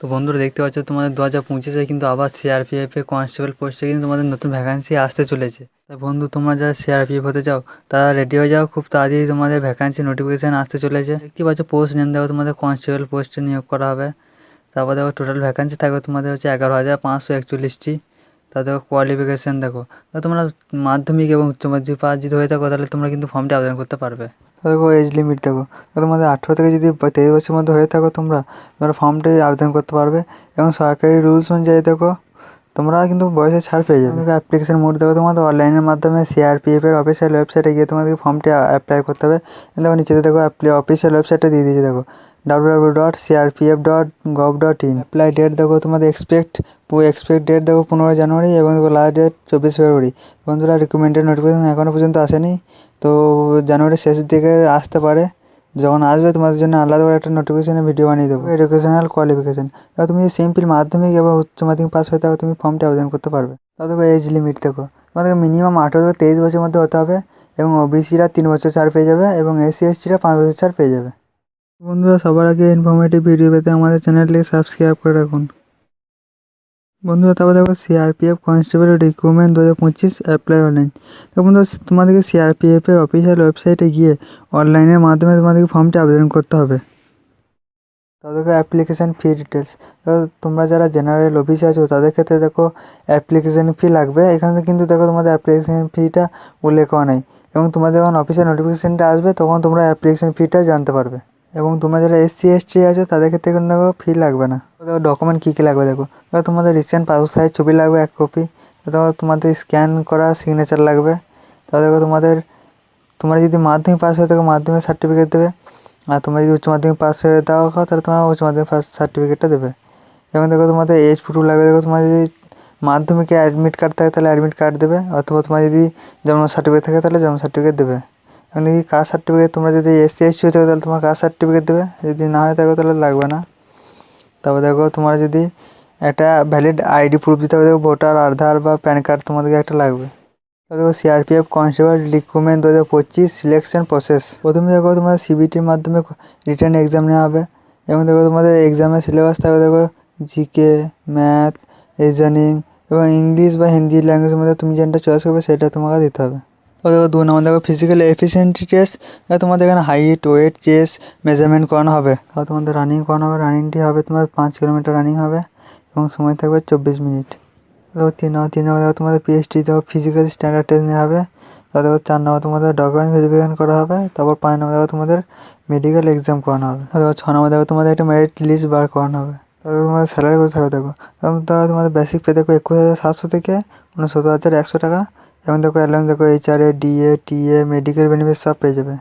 তো বন্ধুরা দেখতে পাচ্ছ, তোমাদের দু হাজার পঁচিশে কিন্তু আবার সিআরপিএফে কনস্টেবল পোস্টে কিন্তু তোমাদের নতুন ভ্যাকান্সি আসতে চলেছে। তাই বন্ধু, তোমরা যারা সিআরপিএফ হতে চাও, তারা রেডি হয়ে যাও, খুব তাড়াতাড়ি তোমাদের ভ্যাকান্সি নোটিফিকেশান আসতে চলেছে। দেখতে পাচ্ছ পোস্ট নেন দেখো, তোমাদের কনস্টেবল পোস্টে নিয়োগ করা হবে। তারপর দেখো টোটাল ভ্যাকান্সি থাকবে তোমাদের হচ্ছে এগারো হাজার পাঁচশো একচল্লিশটি। তা দেখো কোয়ালিফিকেশান দেখো। তা তোমরা মাধ্যমিক এবং উচ্চ মাধ্যমিক পাস যদি হয়ে থাকো, তাহলে তোমরা কিন্তু ফর্মটি আবেদন করতে পারবে। দেখো এজ লিমিট দেখো। তোমাদের আঠেরো থেকে যদি তেইশ বছরের মধ্যে হয়ে থাকো তোমরা তোমরা ফর্মটি আবেদন করতে পারবে। এবং সরকারি রুলস অনুযায়ী দেখো তোমরা কিন্তু বয়সে ছাড় পেয়ে যাবে। অ্যাপ্লিকেশন মোড দেখো তোমাদের অনলাইনের মাধ্যমে সিআরপিএফ এর অফিসিয়াল ওয়েবসাইটে গিয়ে তোমাদের ফর্মটি অ্যাপ্লাই করতে হবে। দেখো নিচে দেখো অফিসিয়াল ওয়েবসাইটটা দিয়ে দিয়েছে, দেখো। W W dot CRPF dot gov dot in apply date দেখো, তোমাদের এক্সপেক্ট এক্সপেক্ট ডেট দেখো, পনেরোই জানুয়ারি এবং দেখো লাস্ট ডেট চব্বিশ ফেব্রুয়ারি। বন্ধুরা রিকমেন্ডেড নোটিফিকেশন এখনও পর্যন্ত আসেনি। তো জানুয়ারির শেষের দিকে আসতে পারে। যখন আসবে তোমাদের জন্য আলাদা করে একটা নোটিফিকেশনের ভিডিও বানিয়ে দেবো এডুকেশনাল কোয়ালিফিকেশান এবার তুমি যদি সিম্পল মাধ্যমিক এবং উচ্চ মাধ্যমিক পাস হয়ে তুমি ফর্মটি আবেদন করতে পারবে। তাও দেখো এজ লিমিট দেখো। তোমাদেরকে মিনিমাম আঠেরো থেকে তেইশ বছরের মধ্যে হতে হবে এবং ও ওবিসিরা তিন বছর ছাড় পেয়ে যাবে এবং এসসি এসটিরা পাঁচ বছর ছাড় পেয়ে যাবে। বন্ধুরা, সবার আগে ইনফরমেটিভ ভিডিও পেতে আমাদের চ্যানেলটিকে সাবস্ক্রাইব করে রাখুন। বন্ধুরা, তারপর দেখো সিআরপিএফ কনস্টেবল রিক্রুটমেন্ট দু হাজার পঁচিশ অ্যাপ্লাই অনলাইন তো বন্ধুরা, তোমাদেরকে সিআরপিএফের অফিসিয়াল ওয়েবসাইটে গিয়ে অনলাইনের মাধ্যমে তোমাদেরকে ফর্মটি আবেদন করতে হবে। তাদেরকে অ্যাপ্লিকেশান ফি ডিটেলস তোমরা যারা জেনারেল অফিসে আছো, তাদের ক্ষেত্রে দেখো অ্যাপ্লিকেশান ফি লাগবে। এখানে কিন্তু দেখো তোমাদের অ্যাপ্লিকেশান ফিটা উল্লেখ করা নেই। এবং তোমাদের যখন অফিসের নোটিফিকেশানটা আসবে, তখন তোমরা অ্যাপ্লিকেশান ফিটা জানতে পারবে। এবং তোমরা যারা এসসি এসটি আছো, তাদের ক্ষেত্রে কিন্তু দেখো ফি লাগবে না। দেখো ডকুমেন্ট কী কী লাগবে দেখো? দেখো তোমাদের রিসেন্ট পাসপোর্ট সাইজ ছবি লাগবে এক কপি দেখো তোমাদের স্ক্যান করা সিগনেচার লাগবে। তারপর দেখো তোমাদের, তোমরা যদি মাধ্যমিক পাস হয়ে থাকো, মাধ্যমিক সার্টিফিকেট দেবে। আর তোমরা যদি উচ্চ মাধ্যমিক পাস হয়ে থাকো, তাহলে তোমরা উচ্চ মাধ্যমিক পাস সার্টিফিকেটটা দেবে। এবং দেখো তোমাদের এজ প্রুফ লাগবে। দেখো তোমার যদি মাধ্যমিকে অ্যাডমিট কার্ড থাকে, তাহলে অ্যাডমিট কার্ড দেবে। অথবা তোমার যদি জন্ম সার্টিফিকেট থাকে, তাহলে জন্ম সার্টিফিকেট দেবে। এবং যদি কাস্ট সার্টিফিকেট তোমরা যদি এসসি এসসি হয়ে থাকো তাহলে তোমার কাস্ট সার্টিফিকেট দেবে। যদি না হয়ে থাকো তাহলে লাগবে না। তারপর দেখো তোমার যদি একটা ভ্যালিড আইডি প্রুফ দিতে হবে, দেখো ভোটার আধার বা প্যান কার্ড তোমাদেরকে একটা লাগবে। দেখো সিআরপিএফ কনস্টেবল রিক্রুটমেন্ট দু হাজার পঁচিশ সিলেকশন প্রসেস প্রথমে দেখো তোমার সিবিটির মাধ্যমে রিটার্ন এক্সাম নেওয়া হবে এবং দেখো তোমাদের এক্সামের সিলেবাস থাকবে দেখো জিকে ম্যাথ রিজনিং এবং ইংলিশ বা হিন্দি ল্যাঙ্গুয়েজের মধ্যে তুমি যেটা চয়েস করবে সেটা তোমাকে দিতে হবে। তো দেখো দু নম্বর, দেখো ফিজিক্যাল এফিসিয়েন্সি টেস্ট তোমাদের এখানে হাইট ওয়েট চেস মেজারমেন্ট করানো হবে। আর তোমাদের রানিং করানো হবে রানিংটি হবে তোমার পাঁচ কিলোমিটার রানিং হবে এবং সময় থাকবে চব্বিশ মিনিট দেখো তিন নম্বর তিন নম্বর, দেখো তোমাদের পিএইচডি দেখো ফিজিক্যাল স্ট্যান্ডার্ড টেস্ট নেওয়া হবে। তারপর দেখো চার নম্বর, তোমাদের ডকুমেন্ট ভেরিফিকেশন করা হবে। তারপর পাঁচ নম্বর, দেখো তোমাদের মেডিকেল এক্সাম করানো হবে। দেখো ছ নম্বর, দেখো তোমাদের একটা মেরিট লিস্ট বার করানো হবে। তারপর তোমাদের স্যালারি কত থাকবে দেখো। তারপর তোমাদের বেসিক পে দেখো একুশ হাজার সাতশো থেকে উনসত্তর হাজার একশো টাকা। এবং দেখো অ্যালাউন্স দেখো HRA DA TA medical benefit সব পেয়ে যাবে।